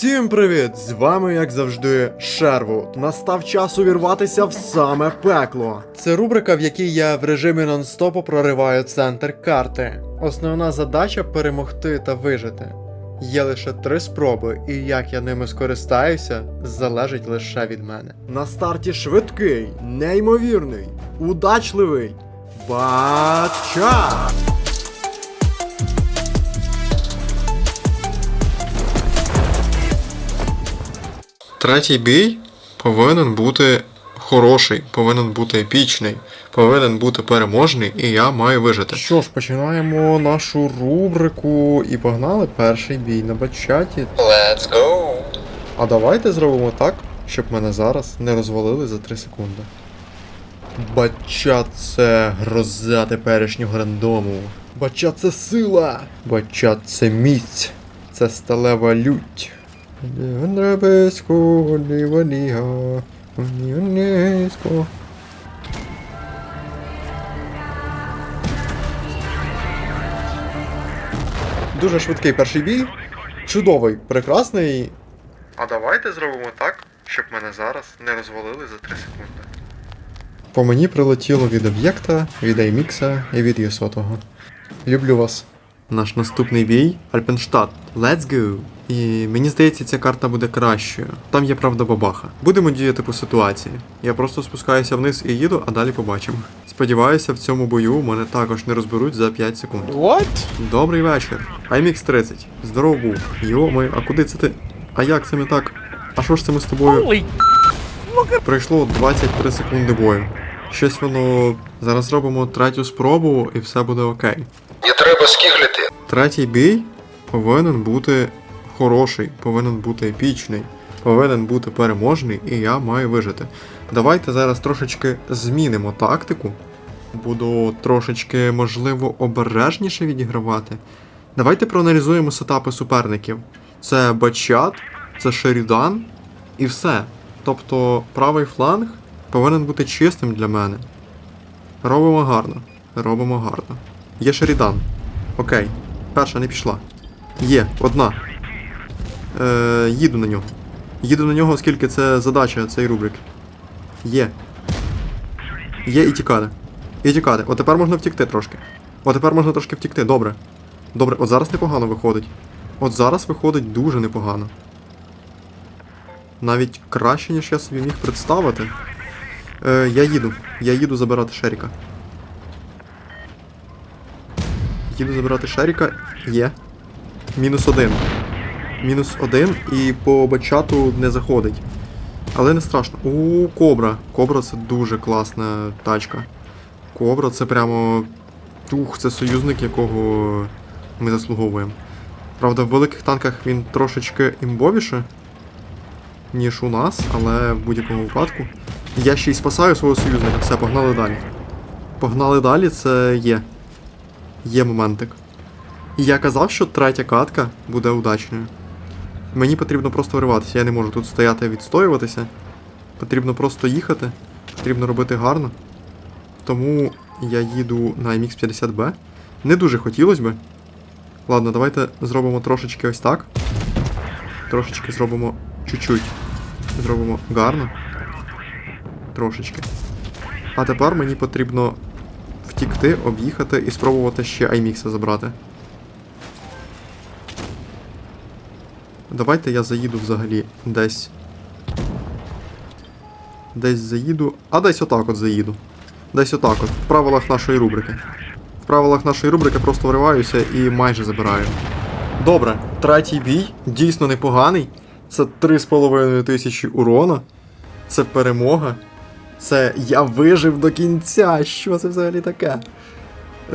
Всім привіт! З вами, як завжди, Шервуд. Настав час увірватися в саме пекло. Це рубрика, в якій я в режимі нон-стопу прориваю центр карти. Основна задача перемогти та вижити. Є лише три спроби, і як я ними скористаюся, залежить лише від мене. На старті швидкий, неймовірний, удачливий Бача! Третій бій повинен бути хороший, повинен бути епічний, повинен бути переможний, і я маю вижити. Що ж, починаємо нашу рубрику і погнали перший бій на бачаті. Let's go! А давайте зробимо так, щоб мене зараз не розвалили за 3 секунди. Бачат це гроза теперішнього рандому. Бачат це сила. Бачат це міць. Це сталева лють. Драбесько, ліваліга, низько. Дуже швидкий перший бій. Чудовий, прекрасний. А давайте зробимо так, щоб мене зараз не розвалили за 3 секунди. По мені прилетіло від об'єкта, від Аймікса і від Єсотого. Люблю вас. Наш наступний бій Альпенштадт. Let's go! І мені здається, ця карта буде кращою. Там є правда бабаха. Будемо діяти по ситуації. Я просто спускаюся вниз і їду, а далі побачимо. Сподіваюся, в цьому бою мене також не розберуть за 5 секунд. What? Добрий вечір. IMX 30. Здоров був. Йо, а куди це ти? А як це ми так? А що ж це ми з тобою? Holy Пройшло 23 секунди бою. Щось воно. Зараз робимо третю спробу і все буде окей. Не треба скігліти. Третій бій повинен бути хороший, повинен бути епічний, повинен бути переможний, і я маю вижити. Давайте зараз трошечки змінимо тактику. Буду трошечки, можливо, обережніше відігравати. Давайте проаналізуємо сетапи суперників. Це Бачат, це Шерідан і все. Тобто правий фланг повинен бути чистим для мене. Робимо гарно. Робимо гарно. Є Шерідан. Окей. Перша не пішла. Є, одна. Е, їду на нього. Їду на нього, оскільки це задача цієї рубрики. Є. Є і тікати. І тікати. От тепер можна втікти трошки. От тепер можна трошки втікти, добре. Добре, от зараз непогано виходить. От зараз виходить дуже непогано. Навіть краще, ніж я собі міг представити. Е, я їду. Я їду забирати Шеріка. Їду забирати Шеріка. Є. Мінус один. Мінус один і по бачату не заходить. Але не страшно. У Кобра. Кобра це дуже класна тачка. Кобра це прямо. Ух, це союзник, якого ми заслуговуємо. Правда, в великих танках він трошечки імбовіше, ніж у нас, але в будь-якому випадку. Я ще й спасаю свого союзника. Все, погнали далі. Погнали далі, це є. Є моментик. І я казав, що третя катка буде удачною. Мені потрібно просто вириватися, я не можу тут стояти і відстоюватися. Потрібно просто їхати, потрібно робити гарно. Тому я їду на MX50B. Не дуже хотілося би. Ладно, давайте зробимо трошечки ось так. Трошечки зробимо чуть-чуть. Зробимо гарно. Трошечки. А тепер мені потрібно втікти, об'їхати і спробувати ще iMix забрати. Давайте я заїду взагалі десь. Десь заїду. А десь отак от заїду. Десь отак от. В правилах нашої рубрики. В правилах нашої рубрики просто вриваюся і майже забираю. Добре, третій бій. Дійсно непоганий. Це 3,5 тисячі урона. Це перемога. Це я вижив до кінця. Що це взагалі таке?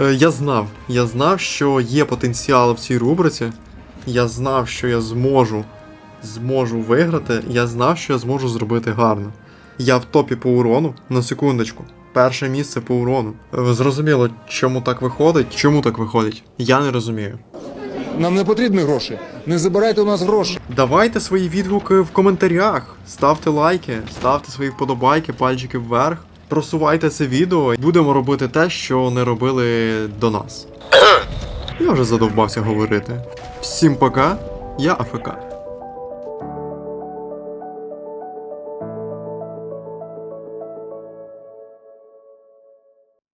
Е, я знав. Я знав, що є потенціал в цій рубриці. Я знав, що я зможу зможу виграти. Я знав, що я зможу зробити гарно. Я в топі по урону. На секундочку. Перше місце по урону. Е, Зрозуміло, чому так виходить? Чому так виходить? Я не розумію. Нам не потрібні гроші. Не забирайте у нас гроші. Давайте свої відгуки в коментарях. Ставте лайки, ставте свої вподобайки, пальчики вверх. Просувайте це відео. Будемо робити те, що не робили до нас. Я вже задовбався говорити. Всім пока, я АФК.